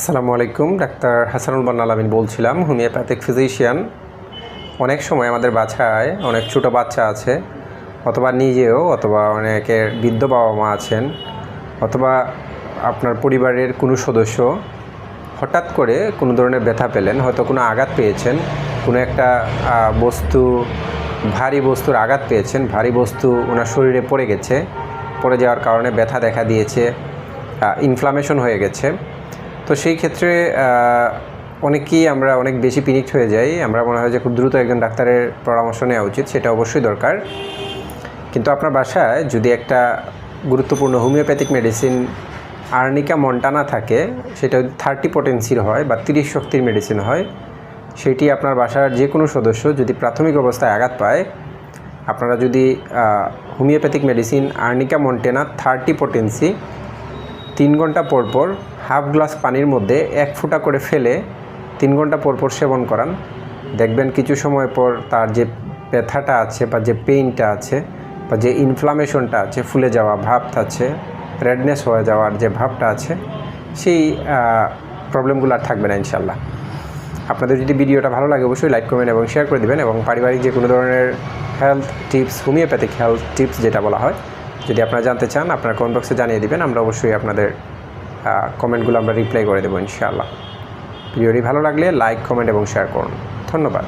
আসসালামু আলাইকুম, ডাক্তার হাসানুল বান্না আলামিন বলছিলাম, হোমিওপ্যাথিক ফিজিশিয়ান। অনেক সময় আমাদের বাছায় অনেক ছোটো বাচ্চা আছে, অথবা নিজেও, অথবা অনেকের বৃদ্ধ বাবা মা আছেন, অথবা আপনার পরিবারের কোনো সদস্য হঠাৎ করে কোনো ধরনের ব্যথা পেলেন, হয়তো কোনো আঘাত পেয়েছেন, কোনো একটা বস্তু, ভারী বস্তুর আঘাত পেয়েছেন, ভারী বস্তু ওনার শরীরে পড়ে গেছে, পড়ে যাওয়ার কারণে ব্যথা দেখা দিয়েছে ইনফ্লামেশন হয়ে গেছে। তো সেই ক্ষেত্রে অনেকেই আমরা অনেক বেশি পিনিক্ট হয়ে যাই। আমরা মনে হয় যে খুব দ্রুত একজন ডাক্তারের পরামর্শ নেওয়া উচিত, সেটা অবশ্যই দরকার। কিন্তু আপনার বাসায় যদি একটা গুরুত্বপূর্ণ হোমিওপ্যাথিক মেডিসিন আর্নিকা মন্টানা থাকে, সেটা যদি থার্টি পটেন্সির হয় বা তিরিশ শক্তির মেডিসিন হয়, সেটি আপনার বাসার যে কোনো সদস্য যদি প্রাথমিক অবস্থায় আঘাত পায়, আপনারা যদি homeopathic medicine arnica montana thirty potency তিন ঘণ্টা পর পর হাফ গ্লাস পানির মধ্যে এক ফোঁটা করে ফেলে তিন ঘণ্টা পর পর সেবন করান। দেখবেন কিছু সময় পর তার যে ব্যথাটা আছে বা যে পেইনটা আছে বা যে ইনফ্লামেশনটা আছে, ফুলে যাওয়া ভাবটা আছে রেডনেস হয়ে যাওয়ার যে ভাবটা আছে, সেই প্রবলেমগুলো আর থাকবে না ইনশাল্লাহ আপনাদের যদি ভিডিওটা ভালো লাগে অবশ্যই লাইক কমেন্ট এবং শেয়ার করে দেবেন এবং পারিবারিক যে কোনো ধরনের health tips homeopathic health tips যেটা বলা হয় যদি আপনারা জানতে চান, আপনার কমেন্ট বক্সে জানিয়ে দেবেন, আমরা অবশ্যই আপনাদের কমেন্টগুলো আমরা রিপ্লাই করে দেবো, ইনশাআল্লাহ। ভিডিওটি ভালো লাগলে লাইক কমেন্ট এবং শেয়ার করুন। ধন্যবাদ।